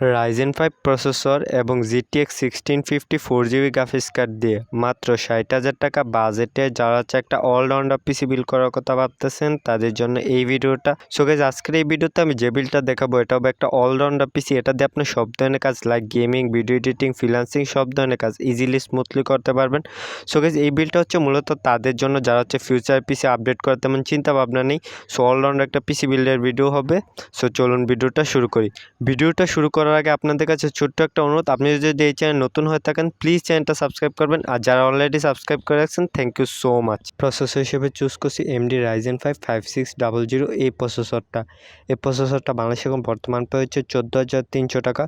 Ryzen five processor এবং GTX sixteen fifty four GB graphics card দিয়ে। মাত্র ষাট হাজার টাকা বাজেটে যারা হচ্ছে একটা অলরাউন্ডার পিসি বিল করার কথা ভাবতেছেন, তাদের জন্য এই ভিডিওটা। সো গাইজ আজকের এই ভিডিওতে আমি যে বিলটা দেখাবো, এটা হবে একটা অলরাউন্ডার পিসি এটা দিয়ে আপনি সব ধরনের কাজ like gaming video editing freelancing সব ধরনের কাজ ইজিলি স্মুথলি করতে পারবেন। সো গাইজ এই বিলটা হচ্ছে মূলত তাদের জন্য যারা হচ্ছে ফিউচার পিসি আপডেট করার তেমন চিন্তা ভাবনা নেই। সো অলরাউন্ডার একটা পিসি বিল্ডের ভিডিও হবে। সো চলুন ভিডিওটা শুরু করি। ভিডিওটা শুরু করার আগে আপনাদের কাছে ছোট্ট একটা অনুরোধ। আপনি যদি এই চ্যানেল নতুন হয়ে থাকেন প্লিজ চ্যানেলটা সাবস্ক্রাইব করবেন। আর যারা অলরেডি সাবস্ক্রাইব করে রাখছেন thank you so much processor হিসেবে চুজ করছি AMD Ryzen five five six double zero এই প্রসেসরটা এই প্রসেসরটা বাংলাদেশে এখন বর্তমান প্রায় হচ্ছে চোদ্দ হাজার তিনশো টাকা।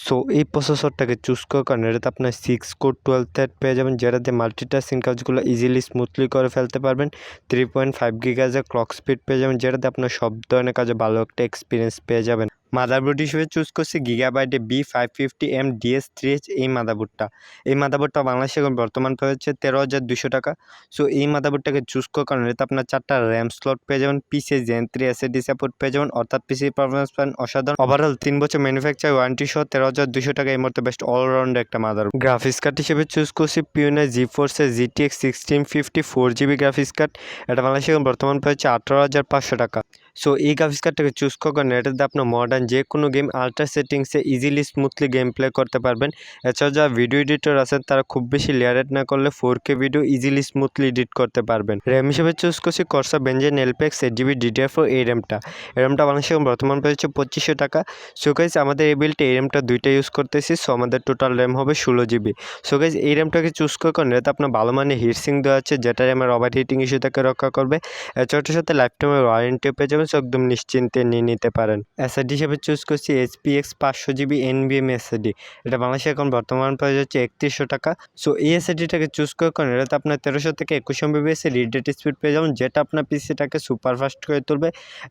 সো এই প্রসেসরটাকে চুজ করার কারণে এটাতে আপনার সিক্স কোড টুয়েলভ থ্রেড পেয়ে যাবেন যেটাতে মাল্টিটাস্কিং কাজগুলো ইজিলি স্মুথলি করে ফেলতে পারবেন। থ্রি পয়েন্ট ফাইভ গিগাজের ক্লক স্পিড পেয়ে যাবেন যেটাতে আপনার সব ধরনের কাজে ভালো একটা এক্সপিরিয়েন্স পেয়ে যাবেন। মাদারবোর্ড হিসেবে চুজ করছি গিগাবাইটে B five fifty M DS three H এই মাদারবোর্ডটা এই মাদারবোর্ডটা বাংলাদেশে এখন বর্তমান প্রায় হচ্ছে তেরো হাজার দুশো টাকা। সো এই মাদারবোর্ডটাকে চুজ করার কারণে এতে আপনার চারটা র্যাম স্লট পেয়ে যাবেন PC gen three SSD support পেয়ে যাবেন, অর্থাৎ পিসি পারফরমেন্স প্যান অসাধারণ। ওভারঅল তিন বছর ম্যানুফ্যাকচার ওয়ারেন্টি সহ তেরো হাজার দুশো টাকা এই মুহূর্তে বেস্ট অলরাউন্ড একটা মাদার গ্রাফিক্স কার্ড হিসেবে চুজ করছি পিউনে জি ফোর্সের GTX sixteen fifty four GB graphics card এটা বাংলাদেশে এখন বর্তমান প্রায় হচ্ছে আঠারো হাজার পাঁচশো টাকা। সো গ্রাফিক্স কার্ডটাকে চুজ কারণে এটাতে আপনার মডার্ন যে কোনো গেম আল্ট্রা সেটিংসে ইজিলি স্মুথলি গেম প্লে করতে পারবেন। এছাড়াও যারা ভিডিও এডিটর আছেন, তারা খুব বেশি লেয়ারেট না করলে four K video easily smoothly edit করতে পারবেন। র্যাম হিসেবে চুজ করছি Corsair Vengeance LPX eight GB DDR four এই র্যামটা এই র্যামটা বাংলাদেশে বর্তমান পেয়েছে পঁচিশশো টাকা। সো আমাদের এই বিলটা এই র্যামটা দুইটা ইউজ করতেছি। সো আমাদের টোটাল র্যাম হবে ষোলো জিবি সো এই র্যামটাকে চুজ কারণে এতে আপনার ভালো মানে হিটসিং দেওয়া আছে যেটা র্যামের ওভার হিটিং ইস্যু থেকে রক্ষা করবে। এছাড়াটার সাথে লাইফ টাইমের ওয়ারেন্টিও পেয়ে যাবেন। সো একদম নিশ্চিন্তে নিয়ে নিতে পারেন। এসএডি হিসেবে চুজ করছি এইচপিএক্স পাঁচশো জিবি এনবিএম এসএডি এটা বাংলাদেশে এখন বর্তমান প্রাইস হচ্ছে একত্রিশশো টাকা। সো এই এসএডিটাকে চুজ করে কারণে এটাতে আপনার তেরোশো থেকে একুশ এমবিবিএস রিডেট রিড স্পিড পেয়ে যাবেন, যেটা আপনার পিসিটাকে সুপার ফাস্ট করে তুলবে।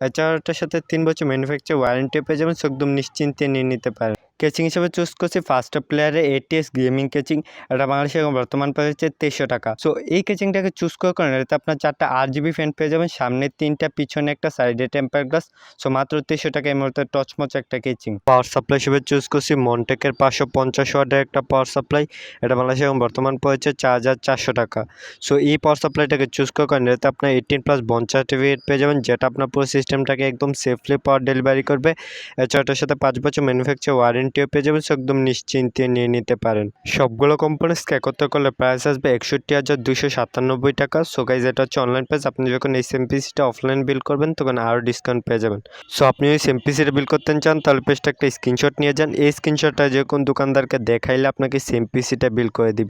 এছাড়াটার সাথে তিন বছর ম্যানুফ্যাকচার ওয়ারেন্টি পেয়ে যাবেন একদম নিশ্চিন্তে নিয়ে নিতে পারেন। কেচিং হিসেবে চুজ করছি। ফার্স্ট প্লেয়ারে এটিএস গেমিং কেচিং এটা বাংলাদেশে এখন বর্তমান প্রাইস হচ্ছে তেইশশো টাকা। সো এই কেচিংটাকে চুজ করার কারণে এটাতে আপনার চারটা আট জিবি ফ্যান পেয়ে যাবেন। সামনে তিনটা, পিছনে একটা সাইডে টেম্পার গ্লাস সো মাত্র তেইশশো টাকা এই মুহূর্তে টচমচ একটা কেচিং পাওয়ার সাপ্লাই হিসেবে চুজ করছি মন্টেকের পাঁচশো পঞ্চাশ ওয়াটের একটা পাওয়ার সাপ্লাই এটা বাংলাদেশে এখন বর্তমান পড়েছে চার হাজার চারশো টাকা। সো এই পাওয়ার সাপ্লাইটাকে চুজ করার কারণে এটাতে আপনার এইটিন প্লাস পঞ্চাশ টিভি পেয়ে যাবেন। যেটা আপনার পুরো সিস্টেমটাকে একদম সেফলি পাওয়ার ডেলিভারি করবে। এছাড়া সাথে পাঁচ বছর ম্যানুফ্যাকচার ওয়ারেন্টিও পেয়ে যাবেন একদম নিশ্চিন্তে নিয়ে নিতে পারেন। সবগুলো কোম্পানিসকে একত্র করলে প্রাইস আসবে একষট্টি হাজার দুশো সাতানব্বই টাকা। সো গাইজ এটা হচ্ছে অনলাইন প্রাইস আপনি যখন এই সেম পিসিটা অফলাইন বিল করবেন, তখন আরও ডিসকাউন্ট পেয়ে যাবেন। সো আপনি ওই সেমপিসিটা বিল করতে চান, তাহলে পেজটা একটা স্ক্রিনশট নিয়ে যান। এই স্ক্রিনশটটা যে কোন দোকানদারকে দেখাইলে আপনাকে সেমপিসিটা বিল করে দিবে।